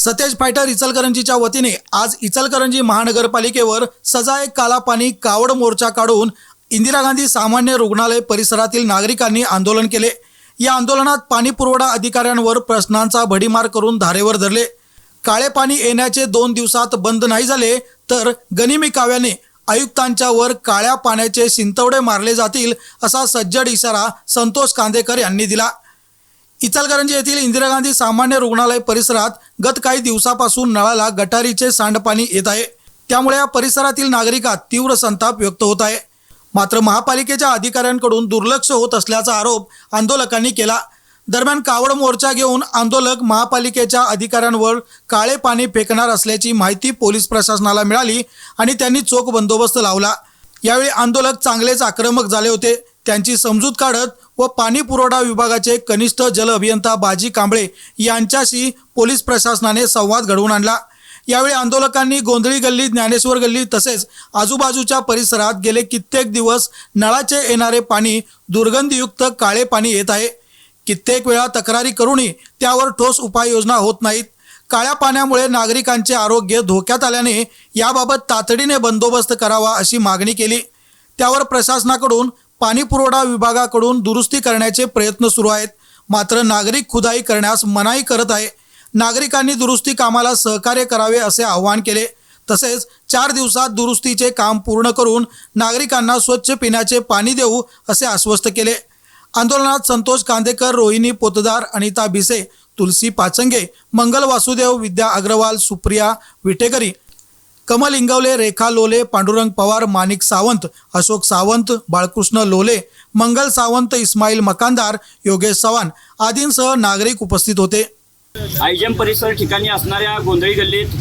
सतेज fighter इचलकरंजीच्या वतीने आज इचलकरंजी महानगरपालिकेवर सजाय काला पाणी कावड मोर्चा काढून इंदिरा गांधी सामान्य रुग्णालय परिसरातील नागरिकांनी आंदोलन केले. या आंदोलनात पाणी पुरवठा अधिकाऱ्यांवर प्रश्नांचा भडीमार करून धारेवर धरले. काळे पाणी येण्याचे दोन दिवसात बंद नाही झाले तर गनिमी काव्याने आयुक्तांच्या वर काळ्या पाण्याचे शिंतवडे मारले जातील असा सज्जड इशारा संतोष कांदेकर यांनी दिला. इचलकरंजी येथील इंदिरा गांधी सामान्य रुग्णालय परिसरात गत काही दिवसापासून नळाला गटारीचे सांडपाणी येत आहे. त्यामुळे या परिसरातील नागरिकात तीव्र संताप व्यक्त होत आहे. मात्र महापालिकेच्या अधिकाऱ्यांकडून दुर्लक्ष होत असल्याचा आरोप आंदोलकांनी केला. दरम्यान कावड मोर्चा घेऊन आंदोलक महापालिकेच्या अधिकाऱ्यांवर काळे पाणी फेकणार असल्याची माहिती पोलीस प्रशासनाला मिळाली आणि त्यांनी चोख बंदोबस्त लावला. यावेळी आंदोलक चांगलेच आक्रमक झाले होते. त्यांची समजूत काढत व पाणी पुरवठा विभागाचे कनिष्ठ जल अभियंता बाजी कांबळे यांच्याशी पोलीस प्रशासनाने संवाद घडवून आणला. यावेळी आंदोलकांनी गोंधळी गल्ली ज्ञानेश्वर गल्ली तसेच आजूबाजूच्या परिसरात गेले कित्येक दिवस नळाचे येणारे पाणी दुर्गंधीयुक्त काळे पाणी येत आहे. कित्येक वेळा तक्रारी करूनही त्यावर ठोस उपाययोजना होत नाहीत. काळ्या पाण्यामुळे नागरिकांचे आरोग्य धोक्यात आल्याने याबाबत तातडीने बंदोबस्त करावा अशी मागणी केली. त्यावर प्रशासनाकडून पाणी पुरवठा विभागाकडून दुरुस्ती करण्याचे प्रयत्न सुरू आहेत. मात्र नागरिक खुदाई करण्यास मनाई करत आहे. नागरिकांनी दुरुस्ती कामाला सहकार्य करावे असे आवाहन केले. तसेच चार दिवसात दुरुस्तीचे काम पूर्ण करून नागरिकांना स्वच्छ पिण्याचे पाणी देऊ असे आश्वस्त केले. आंदोलनात संतोष कांदेकर रोहिणी पोतदार अनिता भिसे तुलसी पाचंगे मंगल वासुदेव विद्या अग्रवाल सुप्रिया विटेकरी कमल इंगवले रेखा लोले पांडुरंग पवार माणिक सावंत अशोक सावंत बाळकृष्ण लोले मंगल सावंत इस्माईल मकानदार योगेश चव्हाण आदींसह नागरिक उपस्थित होते. आयजम परिसर ठिकाणी असणाऱ्या गोंधळी गल्लीत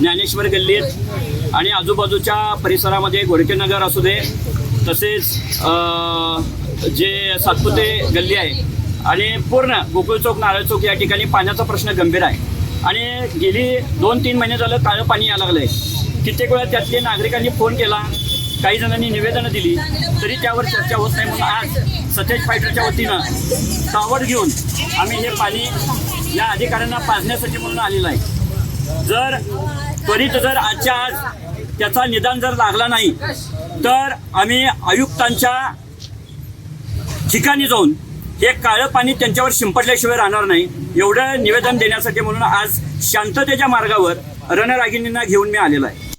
ज्ञानेश्वर गल्लीत आणि आजूबाजूच्या परिसरामध्ये गोडकेनगर असू दे तसेच जे सातपुते गल्ली आहे आणि पूर्ण गोकुळ चौक नारळ चौक या ठिकाणी पाण्याचा प्रश्न गंभीर आहे. आणि गेली दोन तीन महिने झालं काळं पाणी यायला लागलं आहे कित्येक वेळा त्यातले नागरिकांनी फोन केला काही जणांनी निवेदनं दिली तरी त्यावर चर्चा होत नाही म्हणून आज सतेज फायटरच्या वतीनं सावड घेऊन आम्ही हे पाणी या अधिकाऱ्यांना पाजण्यासाठी म्हणून आलेलं आहे. जर त्वरित जर आजच्या आज त्याचा निदान जर लागला नाही तर आम्ही आयुक्तांच्या ठिकाणी जाऊन हे काळं पाणी त्यांच्यावर शिंपडल्याशिवाय राहणार नाही. एवढं निवेदन देण्यासाठी म्हणून आज शांततेच्या मार्गावर रणरागिणींना घेऊन मी आलेलो आहे.